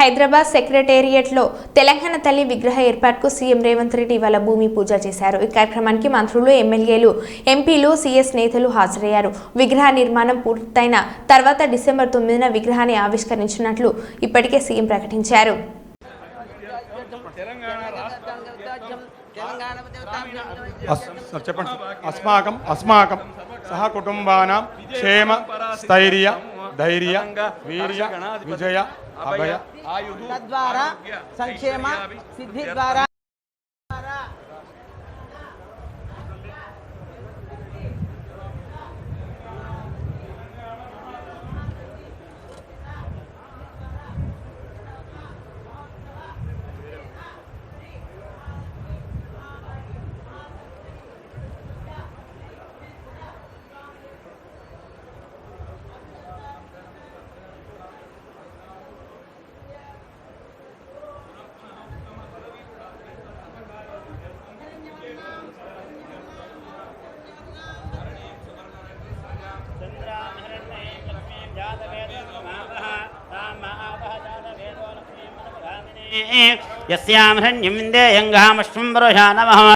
హైదరాబాద్ సెక్రటేరియట్లో తెలంగాణ తల్లి విగ్రహ ఏర్పాటుకు సీఎం రేవంత్ రెడ్డి ఇవాళ భూమి పూజ చేశారు. ఈ కార్యక్రమానికి మంత్రులు ఎమ్మెల్యేలు ఎంపీలు సీఎస్ నేతలు హాజరయ్యారు. విగ్రహ నిర్మాణం పూర్తయిన తర్వాత డిసెంబర్ తొమ్మిదిన విగ్రహాన్ని ఆవిష్కరించినట్లు ఇప్పటికే సీఎం ప్రకటించారు. చెప్పండి అస్మాకం అస్మాకం సహ కుటుంబానాం క్షేమ స్థైర్య ధైర్య వీర్య విజయ అభయ తద్వారా సంక్షేమ సిద్ధి ద్వారా యస్యాం హరణ్యం విందేయంగామశ్వం వరుషా నమః